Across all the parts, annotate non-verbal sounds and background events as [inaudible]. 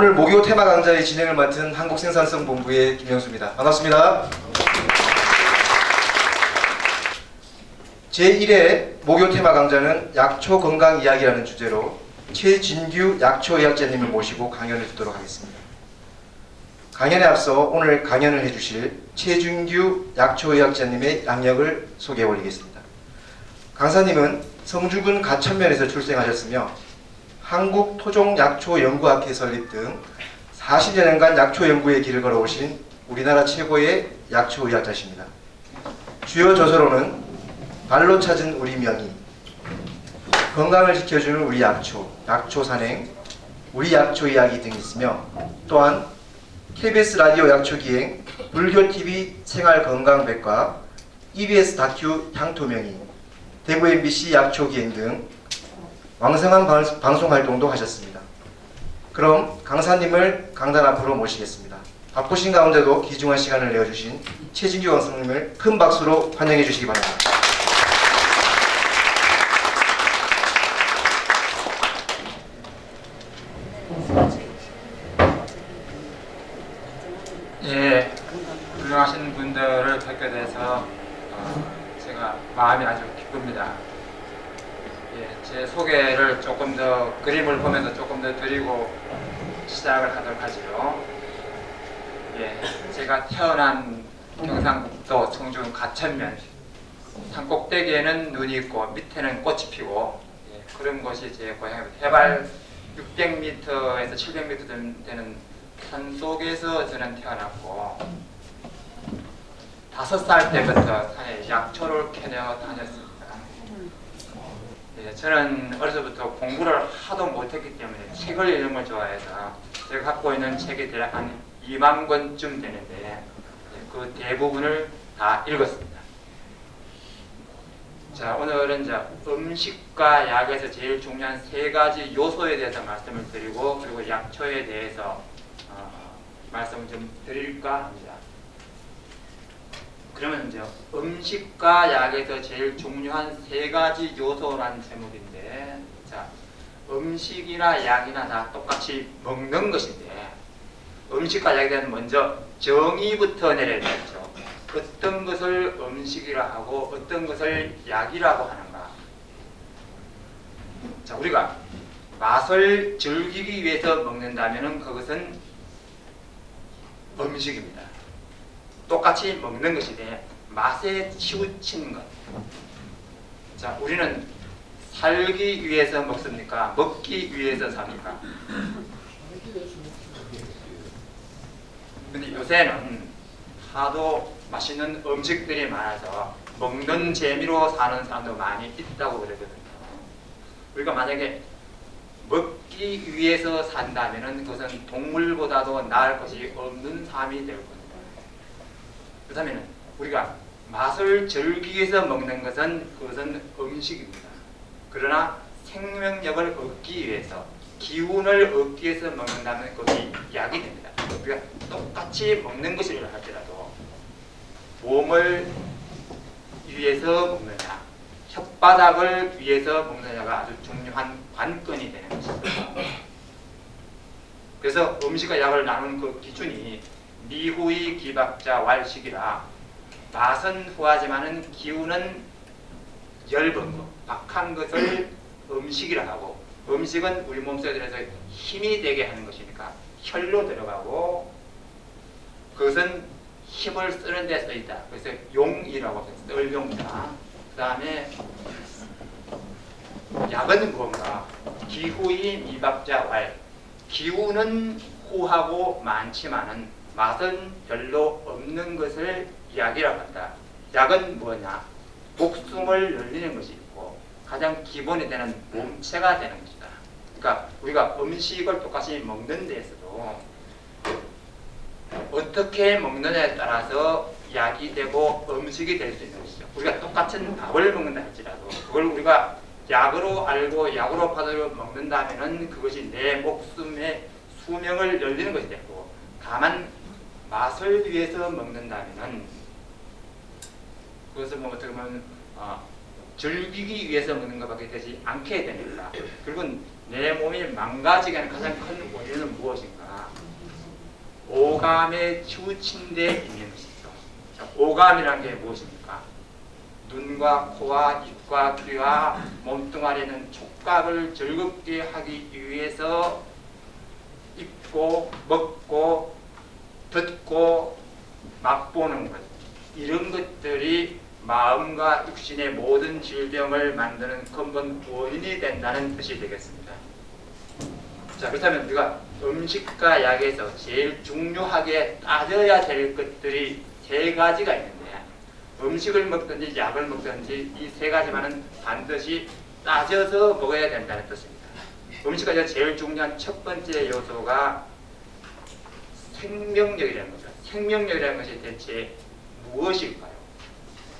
오늘 목요 테마 강좌의 진행을 맡은 한국생산성본부의 김영수입니다. 반갑습니다. 제1회 목요 테마 강좌는 약초 건강 이야기라는 주제로 최진규 약초의학자님을 모시고 강연을 듣도록 하겠습니다. 강연에 앞서 오늘 강연을 해주실 최준규 약초의학자님의 양력을 소개해 올리겠습니다. 강사님은 성주군 가천면에서 출생하셨으며 한국토종약초연구학회 설립 등 40여 년간 약초 연구의 길을 걸어오신 우리나라 최고의 약초 의학자십니다. 주요 저서로는 발로 찾은 우리 명의, 건강을 지켜주는 우리 약초, 약초 산행, 우리 약초 이야기 등이 있으며 또한 KBS 라디오 약초 기행, 불교 TV 생활 건강 백과, EBS 다큐 향토 명의, 대구 MBC 약초 기행 등 왕성한 방- 방송 활동도 하셨습니다. 그럼 강사님을 강단 앞으로 모시겠습니다. 바쁘신 가운데도 귀중한 시간을 내어주신 최진규 강사님을 큰 박수로 환영해 주시기 바랍니다. 예, 훌륭하신 분들을 뵙게 돼서 어, 제가 마음이 아주 기쁩니다. 예, 제 소개를 조금 더 그림을 보면서 조금 더 드리고 시작을 하도록 하지요. 예, 제가 태어난 경상북도 청주 가천면 산 꼭대기에는 눈이 있고 밑에는 꽃이 피고 예, 그런 곳이 제 고향입니다. 해발 600m에서 700m 되는 산 속에서 저는 태어났고 다섯 살 때부터 산에 약초를 캐내어 다녔습니다. 예, 저는 어려서부터 공부를 하도 못했기 때문에 책을 읽는 걸 좋아해서 제가 갖고 있는 책이 대략 한 2만 권쯤 되는데 예, 그 대부분을 다 읽었습니다. 자 오늘은 이제 음식과 약에서 제일 중요한 세 가지 요소에 대해서 말씀을 드리고 그리고 약초에 대해서 어, 말씀을 좀 드릴까 합니다. 그러면 이제 음식과 약에서 제일 중요한 세 가지 요소라는 제목인데 자 음식이나 약이나 다 똑같이 먹는 것인데 음식과 약에 대한 먼저 정의부터 내려야 되죠. 어떤 것을 음식이라 하고 어떤 것을 약이라고 하는가. 자 우리가 맛을 즐기기 위해서 먹는다면 그것은 음식입니다. 똑같이 먹는 것인데 맛에 치우친 것. 자, 우리는 살기 위해서 먹습니까? 먹기 위해서 삽니까? 근데 요새는 하도 맛있는 음식들이 많아서 먹는 재미로 사는 사람도 많이 있다고 그러거든요. 우리가 만약에 먹기 위해서 산다면 그것은 동물보다도 나을 것이 없는 삶이 될 겁니다. 그렇다면 우리가 맛을 즐기기 위해서 먹는 것은 그것은 음식입니다. 그러나 생명력을 얻기 위해서 기운을 얻기 위해서 먹는다면 그것이 약이 됩니다. 우리가 똑같이 먹는 것이라 할지라도 몸을 위해서 먹느냐 혓바닥을 위해서 먹느냐가 아주 중요한 관건이 되는 것입니다. 그래서 음식과 약을 나누는 그 기준이 미후의 기박자 왈식이라 맛은 후하지만은 기운은 엷은 것, 박한 것을 [clears throat] 음식이라 하고 음식은 우리 몸속에 들어서 힘이 되게 하는 것이니까 혈로 들어가고 그것은 힘을 쓰는 데 쓰이다. 그래서 용이라고 했어요. 을용자. 그 다음에 약은 무언가? 기후의 미박자 왈. 기후는 후하고 많지만은 맛은 별로 없는 것을 약이라고 한다. 약은 뭐냐? 목숨을 늘리는 것이 있고 가장 기본이 되는 몸체가 되는 것이다. 그러니까 우리가 음식을 똑같이 먹는 데에서도 어떻게 먹느냐에 따라서 약이 되고 음식이 될 수 있는 것이죠. 우리가 똑같은 밥을 먹는다 할지라도 그걸 우리가 약으로 알고 약으로 받아 먹는다면은 그것이 내 목숨의 수명을 열리는 것이 되고 다만 맛을 위해서 먹는다면은 그것은 뭐 어떻게 보면 어, 즐기기 위해서 먹는 것밖에 되지 않게 되니까 결국은 내 몸이 망가지게 하는 가장 큰 원인은 무엇인가? 오감에 치우친 데 있는 것이죠. 자, 오감이란 게 무엇입니까? 눈과 코와 입과 귀와 몸뚱아리에 있는 촉각을 즐겁게 하기 위해서 입고 먹고 듣고 맛보는 것 이런 것들이 마음과 육신의 모든 질병을 만드는 근본 원인이 된다는 뜻이 되겠습니다. 자 그렇다면 우리가 음식과 약에서 제일 중요하게 따져야 될 것들이 세 가지가 있는데 음식을 먹든지 약을 먹든지 이 세 가지만은 반드시 따져서 먹어야 된다는 뜻입니다. 음식과 제일 중요한 첫 번째 요소가 생명력이라는 겁니다. 생명력이라는 것이 대체 무엇일까요?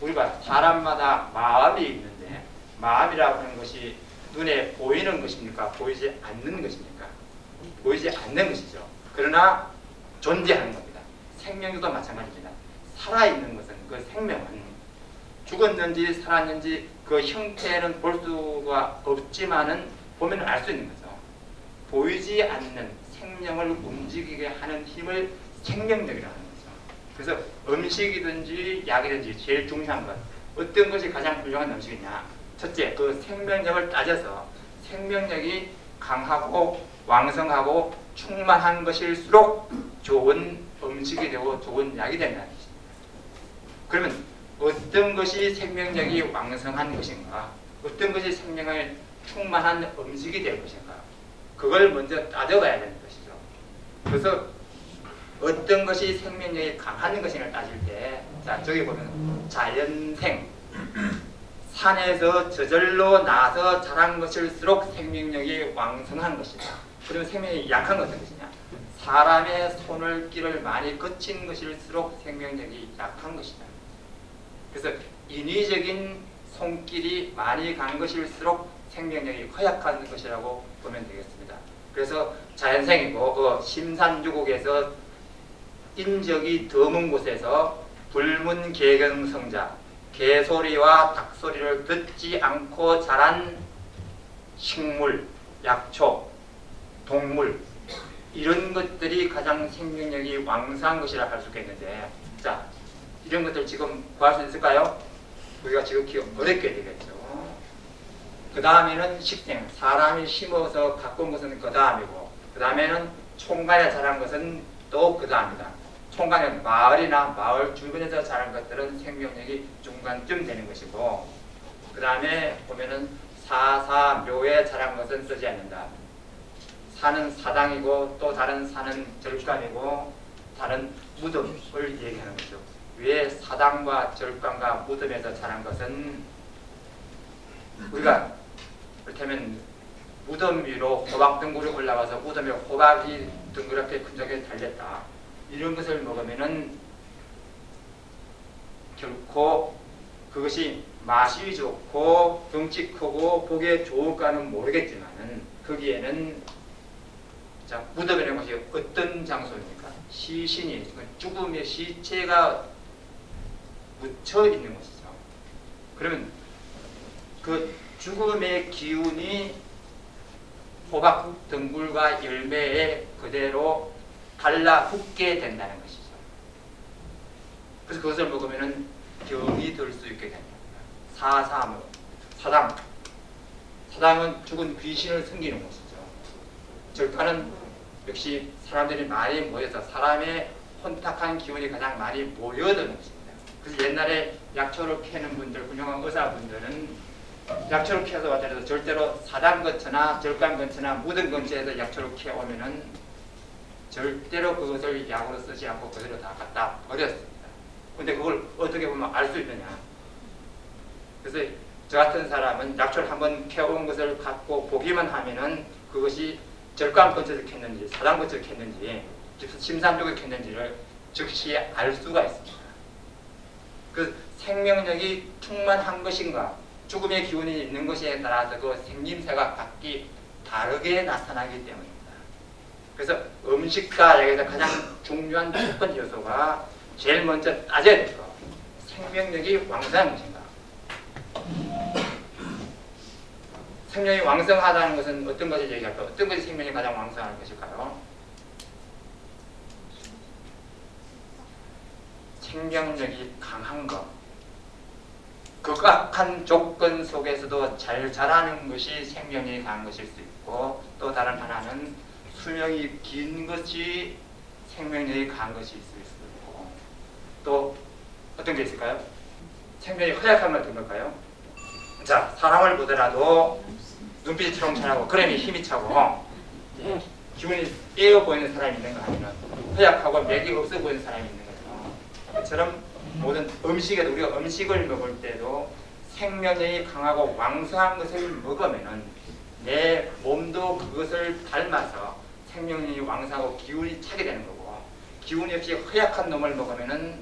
우리가 사람마다 마음이 있는데 마음이라고 하는 것이 눈에 보이는 것입니까? 보이지 않는 것입니까? 보이지 않는 것이죠. 그러나 존재하는 겁니다. 생명도 마찬가지입니다. 살아있는 것은 그 생명은 죽었는지 살았는지 그 형태는 볼 수가 없지만은 보면 알 수 있는 거죠. 보이지 않는 생명을 움직이게 하는 힘을 생명력이라고 하는 거죠. 그래서 음식이든지 약이든지 제일 중요한 것 어떤 것이 가장 훌륭한 음식이냐? 첫째, 그 생명력을 따져서 생명력이 강하고 왕성하고 충만한 것일수록 좋은 음식이 되고 좋은 약이 된다는 것입니다. 그러면 어떤 것이 생명력이 왕성한 것인가? 어떤 것이 생명을 충만한 음식이 될 것인가? 그걸 먼저 따져봐야 되는 것이죠. 그래서 어떤 것이 생명력이 강한 것인가 따질 때, 자 저기 보면 자연생 산에서 저절로 나서 자란 것일수록 생명력이 왕성한 것이다. 그러면 생명력이 약한 것은 것이냐? 사람의 손을 길을 많이 거친 것일수록 생명력이 약한 것이다. 그래서 인위적인 손길이 많이 간 것일수록 생명력이 허약한 것이라고 보면 되겠습니다. 그래서 자연생이고 그 심산유곡에서 인적이 드문 곳에서 불문 개경성자 개소리와 닭소리를 듣지 않고 자란 식물, 약초, 동물 이런 것들이 가장 생명력이 왕성한 것이라 할 수 있겠는데 자 이런 것들 지금 구할 수 있을까요? 우리가 기억 어렵게 되겠죠. 그 다음에는 식생, 사람이 심어서 갖고 온 것은 그 다음이고, 그 다음에는 총간에 자란 것은 또 그 다음이다. 총간은 마을이나 마을 주변에서 자란 것들은 생명력이 중간쯤 되는 것이고, 그 다음에 보면은 사사 묘에 자란 것은 쓰지 않는다. 산은 사당이고 또 다른 산은 절간이고 다른 무덤을 얘기하는 거죠. 왜 사당과 절간과 무덤에서 자란 것은 우리가 그렇다면 무덤 위로 호박 덩굴이 올라가서 무덤에 호박이 둥그렇게 근적에 달렸다. 이런 것을 먹으면은 결코 그것이 맛이 좋고 덩치 크고 보기에 좋을까는 모르겠지만은 거기에는 자 무덤이라는 것이 어떤 장소입니까? 시신이 죽음의 시체가 묻혀 있는 것이죠. 그러면 그 죽음의 기운이 호박 덩굴과 열매에 그대로 달라 붙게 된다는 것이죠. 그래서 그것을 먹으면은 병이 들 수 있게 됩니다. 사사무, 사당. 사당은 죽은 귀신을 숨기는 것이죠. 절간은 역시 사람들이 많이 모여서 사람의 혼탁한 기운이 가장 많이 모여드는 것입니다. 그래서 옛날에 약초를 캐는 분들, 훌륭한 의사분들은 약초를 캐서 왔더라도 절대로 사당 근처나 절간 근처나 무덤 근처에서 약초를 캐오면은 절대로 그것을 약으로 쓰지 않고 그대로 다 갖다 버렸습니다. 근데 그걸 어떻게 보면 알 수 있느냐? 그래서 저 같은 사람은 약초를 한번 캐온 것을 갖고 보기만 하면은 그것이 절간 근처에서 캤는지 사당 근처에서 캤는지 심산 쪽에 캤는지를 즉시 알 수가 있습니다. 그 생명력이 충만한 것인가 죽음의 기운이 있는 것에 따라서 그 생김새가 각기 다르게 나타나기 때문입니다. 그래서 음식과 약에서 가장 중요한 첫 번째 요소가 제일 먼저 따져야 될 거. 생명력이 왕성한 것인가. 생명이 왕성하다는 것은 어떤 것을 얘기할까요? 어떤 것이 생명이 가장 왕성한 것일까요? 생명력이 강한 것. 극악한 조건 속에서도 잘 자라는 것이 생명이 강한 것일 수 있고 또 다른 하나는 수명이 긴 것이 생명력이 강한 것이 있을 수 있고 또 어떤 게 있을까요? 생명이 허약한 건 어떤 걸까요? 자 사람을 보더라도 눈빛이 초롱초롱하고 그림이 힘이 차고 예, 기분이 깨어 보이는 사람이 있는 거 아니면 허약하고 맥이 없어 보이는 사람이 있는. 그처럼 모든 음식에도 우리가 음식을 먹을 때도 생명력이 강하고 왕성한 것을 먹으면은 내 몸도 그것을 닮아서 생명력이 왕성하고 기운이 차게 되는 거고 기운이 없이 허약한 놈을 먹으면은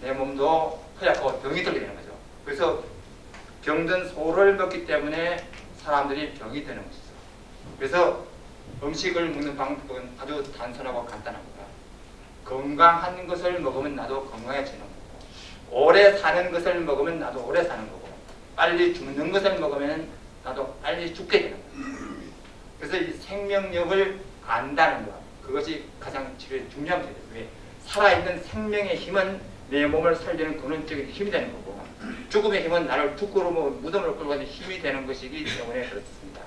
내 몸도 허약하고 병이 들게 되는 거죠. 그래서 병든 소를 먹기 때문에 사람들이 병이 되는 것이죠. 그래서 음식을 먹는 방법은 아주 단순하고 간단합니다. 건강한 것을 먹으면 나도 건강해지는 거고 오래 사는 것을 먹으면 나도 오래 사는 거고 빨리 죽는 것을 먹으면 나도 빨리 죽게 되는 거예요. 그래서 이 생명력을 안다는 것 그것이 가장 제일 중요한 거예요. 왜? 살아있는 생명의 힘은 내 몸을 살리는 근원적인 힘이 되는 거고 죽음의 힘은 나를 뭐 무덤으로 끌고 가는 힘이 되는 것이기 때문에 그렇습니다.